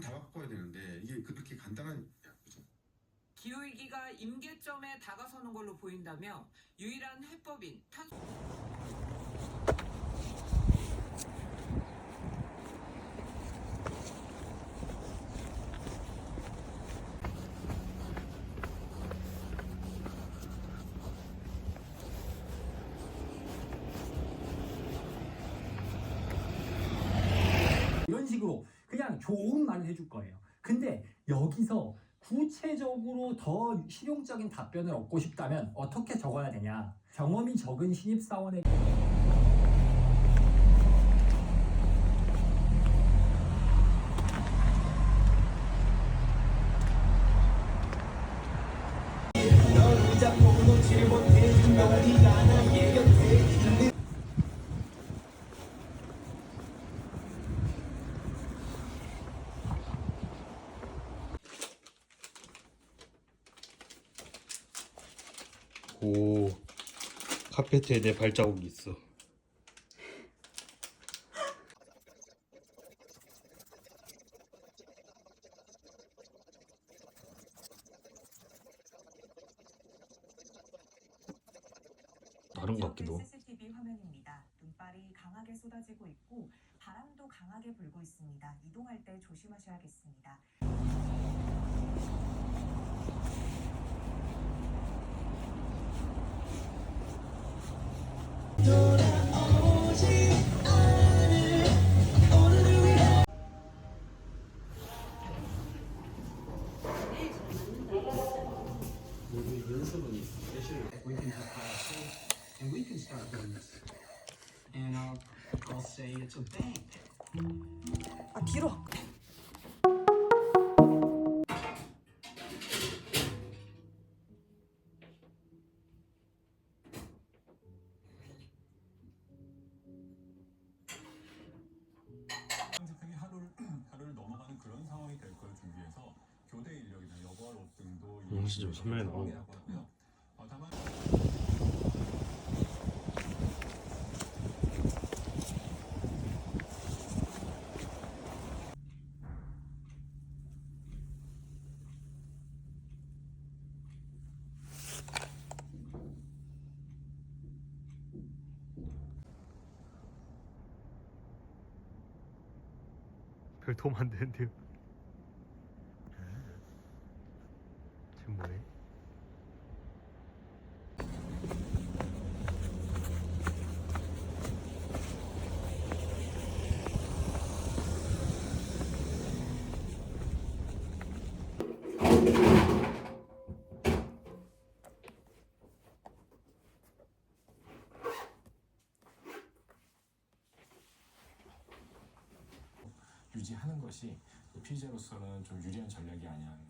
다 바꿔야 되는데 이게 그렇게 간단한 기후위기가 임계점에 다가서는 걸로 보인다며 유일한 해법인 탄소 이런 식으로 그냥 좋은 말을 해줄 거예요. 근데 여기서 구체적으로 더 실용적인 답변을 얻고 싶다면 어떻게 적어야 되냐? 경험이 적은 신입사원에게 오 카페트에 내 발자국이 있어 다른 것 같기도. CCTV 화면입니다. 눈발이 강하게 쏟아지고 있고 바람도 강하게 불고 있습니다. 이동할 때 조심하셔야겠습니다. We can have classes and we can start doing this. And I'll, I'll say it's a bank. 아 뒤로. 음, 진짜 선명히 나오고. 상황이라고 하고요. 어, 다만 별 도움 안 되는데요 뭐해? 유지하는 것이 피해자로서는 좀 유리한 전략이 아니었나.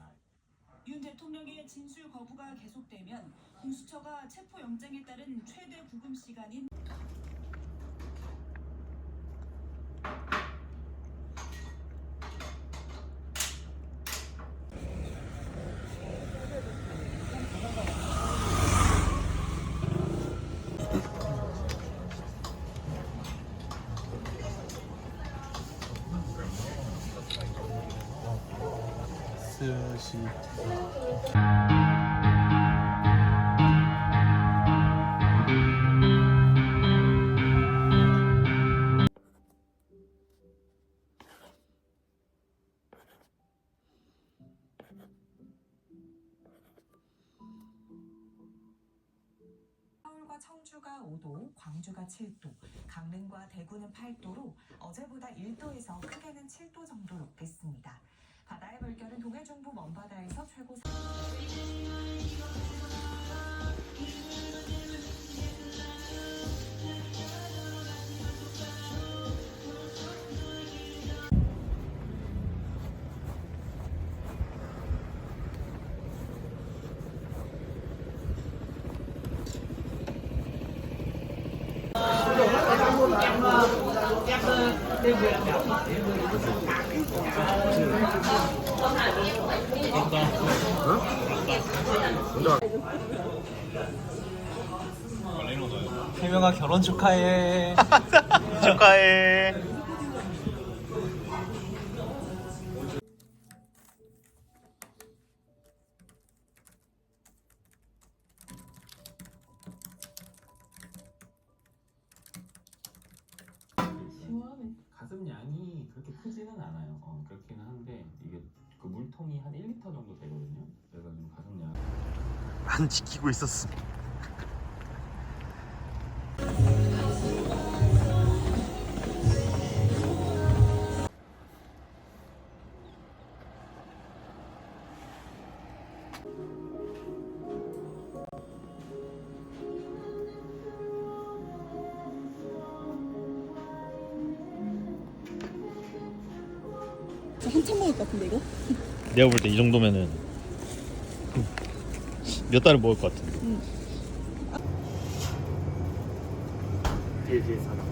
윤 대통령의 진술 거부가 계속되면 공수처가 체포영장에 따른 최대 구금 시간인 서울과 청주가 5도, 광주가 7도, 강릉과 대구는 8도로 어제보다 1도에서 크게는 7도 정도 높겠습니다. 태명아 결혼 축하해. 축하해 그렇게 크지는 않아요. 어, 그렇기는 한데 이게 그 물통이 한 1리터 정도 되거든요. 그래서 좀 가성비 안 지키고 있었습니다. 한참 먹을 것 같은데 이거? 내가 볼 때 이 정도면은 몇 달을 먹을 것 같은데. 뒤에 뒤에 사람.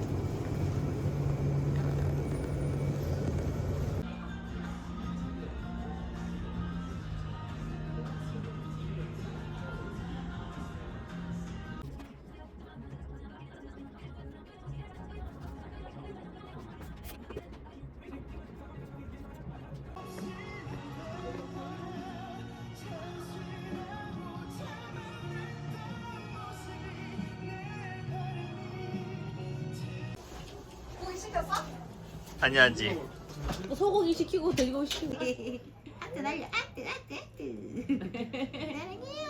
아니 아니. 소고기 시키고 돼지고기 시키고. 아트 날려. 아트 아트 아트 사랑해요.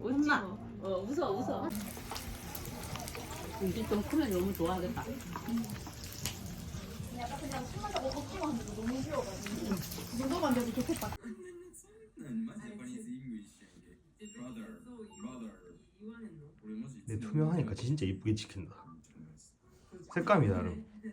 엄마. 어 웃어 웃어. 이제 좀 크면 너무 좋아하겠다. 근데 투명하니까 진짜 이쁘게 찍힌다. 색감이 다름. 그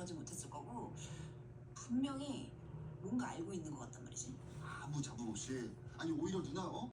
그러지 못했을 거고 분명히 뭔가 알고 있는 것 같단 말이지 아무 자부 없이 아니 오히려 누나 어?